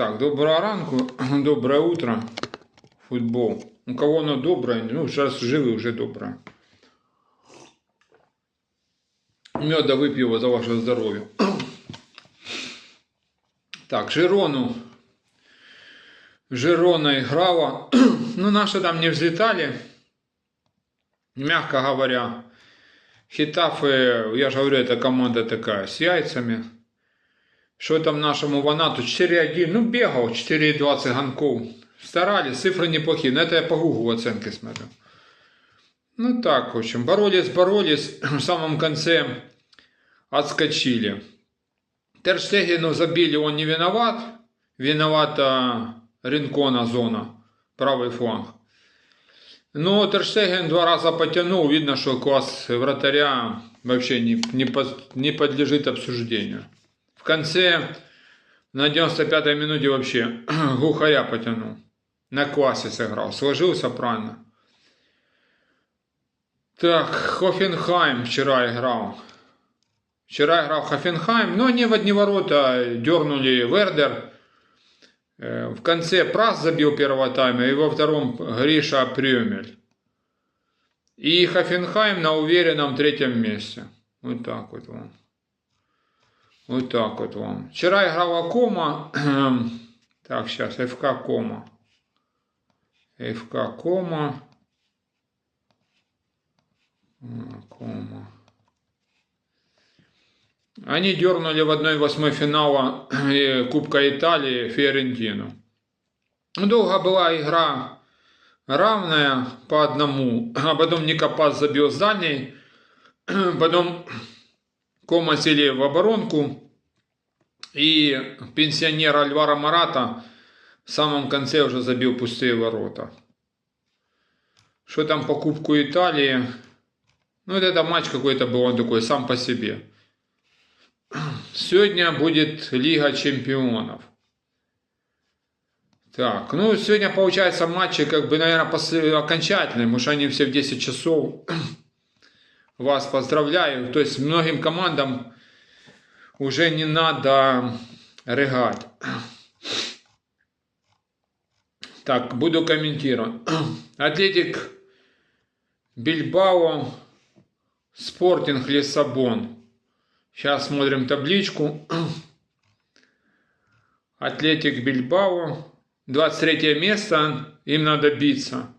Так, доброго ранку, доброе утро. Футбол. У кого оно доброе, ну, сейчас живы уже доброе. Меда выпью за ваше здоровье. Так, Жирону. Жирона играла. Ну, наши там не взлетали. Мягко говоря. Хитафы, я же говорю, это команда такая, с яйцами. Що там нашому Ванату? 4-1, ну бегал, 4,20 гонков. Старались, цифры неплохие. Но это я по Гуглу оценки смотрю. Ну так, в общем, боролись, боролись. В самом конце отскочили. Терштегену забили, он не виноват. Виновата Ринкона зона, правый фланг. Но Терштеген два раза потянул. Видно, что класс вратаря вообще не, не, под- не подлежит обсуждению. В конце, на 95-й минуте вообще глухаря потянул. На классе сыграл. Сложился правильно. Так, Хофенхайм вчера играл. Вчера играл Хофенхайм, но они в одни ворота дернули Вердер. Э, В конце Прас забил первого тайма, и во втором Гриша Прюмель. И Хофенхайм на уверенном третьем месте. Вот так вот вам. Вот так вот вам. Вчера играла Кома. Так, сейчас, ФК Кома. ФК Кома. М, Кома. Они дернули в 1-8 финала э, Кубка Италии Фиорентину. Ну, Долго была игра равная по одному, а потом Никопас забил с потом Кома сели в оборонку, и пенсионер Альвара Марата в самом конце уже забил пустые ворота. Что там по Кубку Италии? Ну, вот это матч какой-то был, он такой сам по себе. Сегодня будет Лига Чемпионов. Так, ну, сегодня, получается, матчи, как бы, наверное, после... окончательные, потому что они все в 10 часов. Вас поздравляю. То есть, многим командам уже не надо рыгать. Так, буду комментировать. Атлетик Бильбао, Спортинг Лиссабон. Сейчас смотрим табличку. Атлетик Бильбао. 23 место. Им надо биться.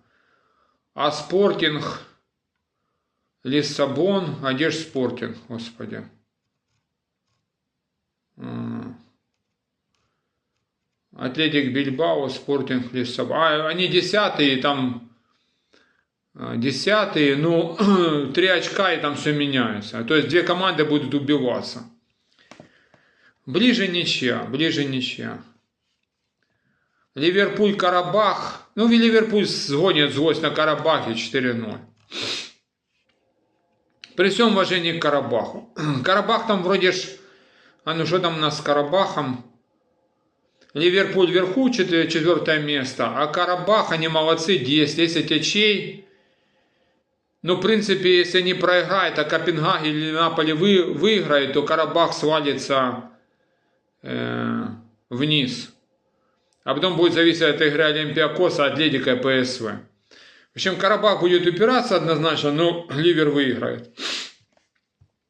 А Спортинг Лиссабон. Где же Спортинг, господи? Атлетик Бильбао, Спортинг Лиссабон. А, они десятые, там а, десятые, ну, три очка и там все меняется. То есть две команды будут убиваться. Ближе ничья, ближе ничья. Ливерпуль, Карабах. Ну, Ливерпуль сгонит злость на Карабахе 4-0. При всем уважении к Карабаху. Карабах там вроде ж... А ну что там у нас с Карабахом? Ливерпуль вверху, четвер- четвертое место. А Карабах, они молодцы, 10, 10 очей. Ну, в принципе, если они проиграют, а Копенгаген или Наполи вы, выиграет, то Карабах свалится э, вниз. А потом будет зависеть от игры Олимпиакоса, Атлетика и ПСВ. Общем, Карабах будет упираться однозначно, но Ливер выиграет.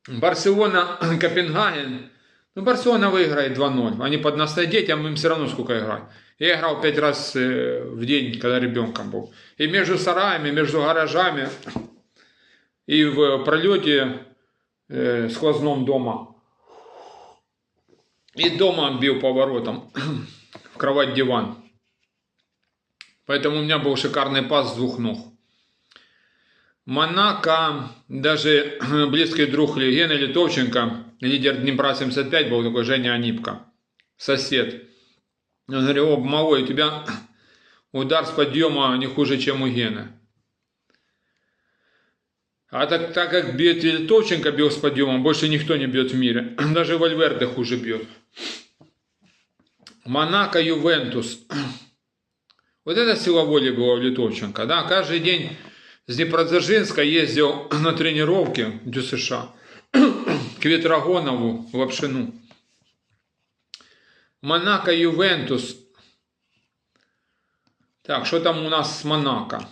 Барселона, Копенгаген. Ну, Барселона выиграет 2-0. Они под нас детям, им все равно сколько играть. Я играл пять раз э, в день, когда ребенком был. И между сараями, между гаражами, и в пролете э, сквозном дома. И дома бил поворотом. в кровать диван. Поэтому у меня был шикарный пас с двух ног. Монако, даже близкий друг Гена Литовченко, лидер Днепра 75, был такой Женя Анипко, сосед. Он говорил, о, малой, у тебя удар с подъема не хуже, чем у Гены. А так, так как бьет Литовченко бил с подъемом, больше никто не бьет в мире. Даже Вальверде хуже бьет. Монако, Ювентус. Вот это сила воли была у Литовченко. Да? Каждый день с Днепродзержинска ездил на тренировки в ДЮСШ к Ветрогонову, в Лапшину. Монако Ювентус. Так, что там у нас с Монако?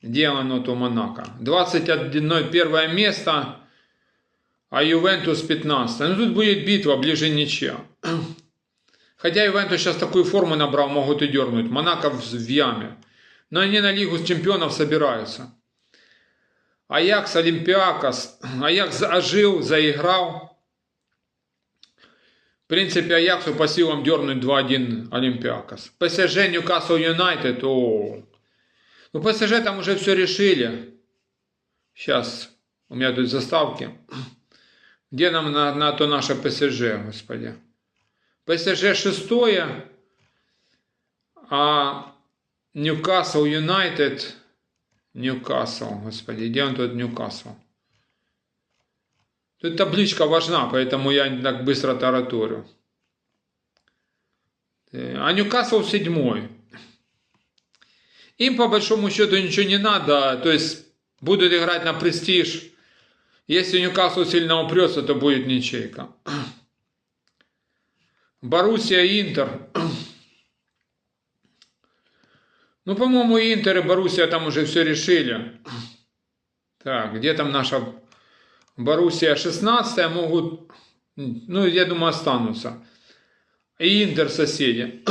Где оно то Монако? 21 первое место, а Ювентус 15. Ну тут будет битва, ближе ничья. Хотя Ювентус сейчас такую форму набрал, могут и дернуть. Монако в, яме. Но они на Лигу чемпионов собираются. Аякс, Олимпиакос. Аякс ожил, заиграл. В принципе, Аяксу по силам дернуть 2-1 Олимпиакос. ПСЖ, Ньюкасл Юнайтед. О, ну ПСЖ там уже все решили. Сейчас, у меня тут заставки. Где нам на, на то наше ПСЖ, господи? ПСЖ шестое, а Ньюкасл Юнайтед, Ньюкасл, господи, где он тут Ньюкасл? Тут табличка важна, поэтому я так быстро тараторю. А Ньюкасл седьмой. Им по большому счету ничего не надо, то есть будут играть на престиж. Если Ньюкасл сильно упрется, то будет ничейка. Боруссия, Интер. Ну, по-моему, Интер и Боруссия там уже все решили. Так, где там наша Боруссия 16 могут, ну, я думаю, останутся. И Интер соседи.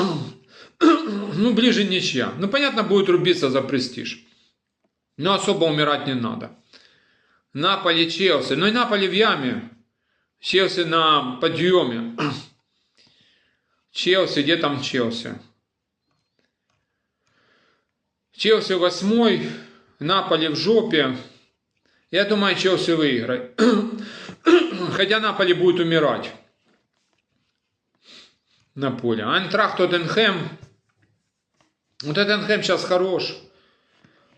Ну, ближе ничья. Ну, понятно, будет рубиться за престиж. Но особо умирать не надо. Наполи, Челси. Ну, и Наполи в яме. Челси на подъеме. Челси, где там Челси? Челси восьмой, Наполи в жопе. Я думаю, Челси выиграет. Хотя Наполи будет умирать на поле. Айнтрахт Тоттенхэм. Вот Тоттенхэм сейчас хорош.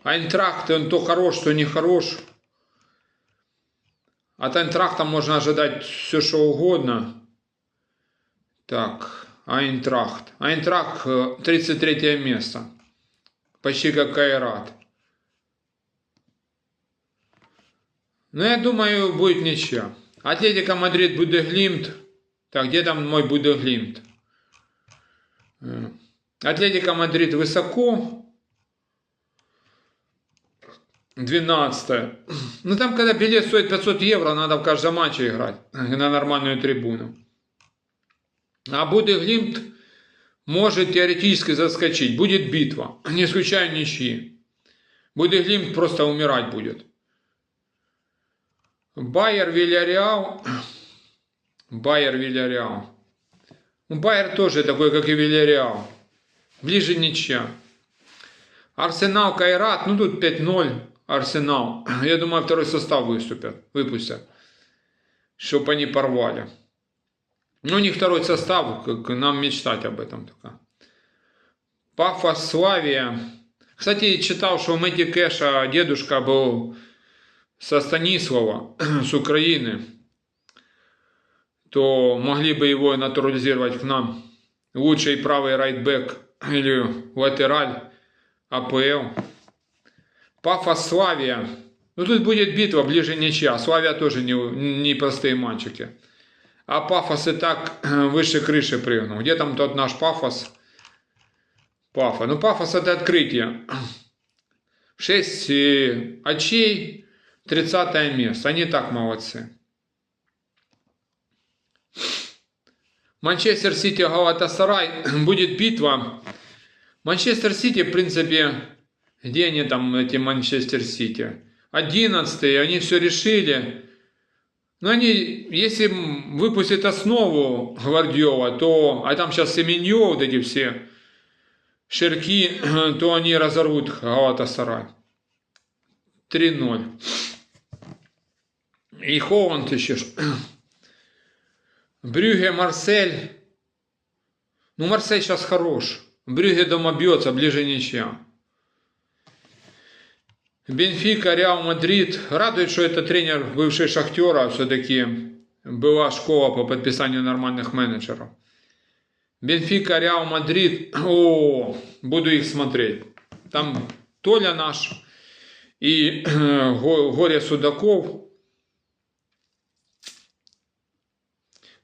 Айнтрахт, он то хорош, то не хорош. От Айнтрахта можно ожидать все, что угодно. Так, Айнтрахт. Айнтрахт 33 место. Почти как Кайрат. Ну, я думаю, будет ничья. Атлетика Мадрид, Будеглимт. Так, где там мой Будеглимт? Атлетика Мадрид высоко. 12. Ну там, когда билет стоит 500 евро, надо в каждом матче играть на нормальную трибуну. А Будеглимт может теоретически заскочить. Будет битва. Не исключаю ничьи. Будеглимт просто умирать будет. Байер Вильяреал. Байер Вильяреал. Байер тоже такой, как и Вильяреал. Ближе ничья. Арсенал Кайрат, ну тут 5-0 Арсенал. Я думаю, второй состав выступят, выпустят. Чтобы они порвали. Ну, них второй состав, как нам мечтать об этом только. Пафос Славия. Кстати, читал, что у Мэти Кэша дедушка был со Станислава, с Украины. То могли бы его натурализировать к нам. Лучший правый райтбэк или латераль АПЛ. Пафос Славия. Ну тут будет битва, ближе ничья. Славия тоже не, не простые мальчики. А пафос и так выше крыши прыгнул. Где там тот наш пафос? Пафос. Ну, пафос это открытие. 6 э, очей, 30 место. Они так молодцы. Манчестер Сити Галатасарай. Будет битва. Манчестер Сити, в принципе, где они там, эти Манчестер Сити? 11 они все решили. Но они, если выпустят основу Гвардиола, то, а там сейчас Семеньо, вот эти все ширки, то они разорвут Галатасарай. 3-0. И Холланд еще. Брюге, Марсель. Ну, Марсель сейчас хорош. Брюге дома бьется, ближе ничья. Бенфика, Реал Мадрид. Радует, что это тренер бывший Шахтера, все-таки была школа по подписанию нормальных менеджеров. Бенфика, Реал Мадрид. О, буду их смотреть. Там Толя наш и Горе Судаков.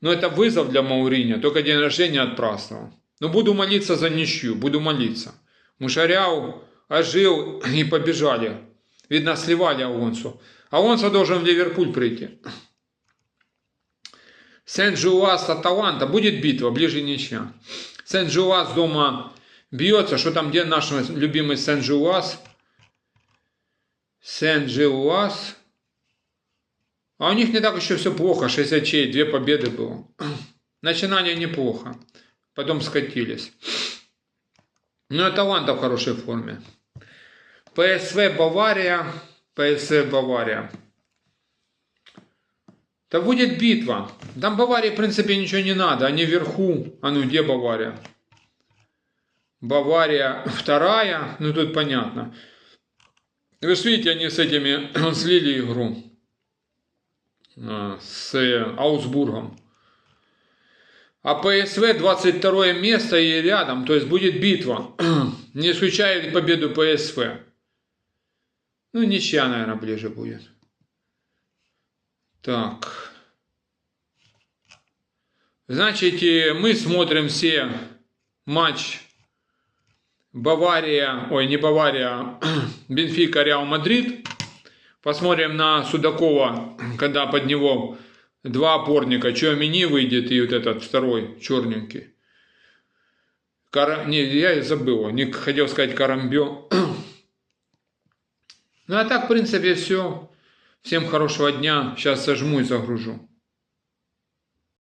Но это вызов для Мауриньо. Только день рождения отпраздновал. Но буду молиться за ничью. Буду молиться. Мушаряу ожил и побежали. Видно, сливали Алонсу. Алонсо должен в Ливерпуль прийти. Сен-Жуас Аталанта. Будет битва, ближе ничья. Сен-Жуас дома бьется. Что там, где наш любимый Сен-Жуас? Сен-Жуас. А у них не так еще все плохо. 6 очей, две победы было. Начинание неплохо. Потом скатились. Ну, Аталанта в хорошей форме. ПСВ Бавария. ПСВ Бавария. Да будет битва. Там Баварии, в принципе, ничего не надо. Они вверху. А ну, где Бавария? Бавария вторая. Ну, тут понятно. Вы же видите, они с этими слили игру. А, с Аусбургом. А ПСВ 22 место и рядом, то есть будет битва. Не исключая победу ПСВ. Ну, ничья, наверное, ближе будет. Так. Значит, мы смотрим все матч Бавария, ой, не Бавария, Бенфика, Реал Мадрид. Посмотрим на Судакова, когда под него два опорника, Чуамини выйдет и вот этот второй черненький. Кар... Не, я забыл, не хотел сказать Карамбё. Ну а так, в принципе, все. Всем хорошего дня. Сейчас сожму и загружу.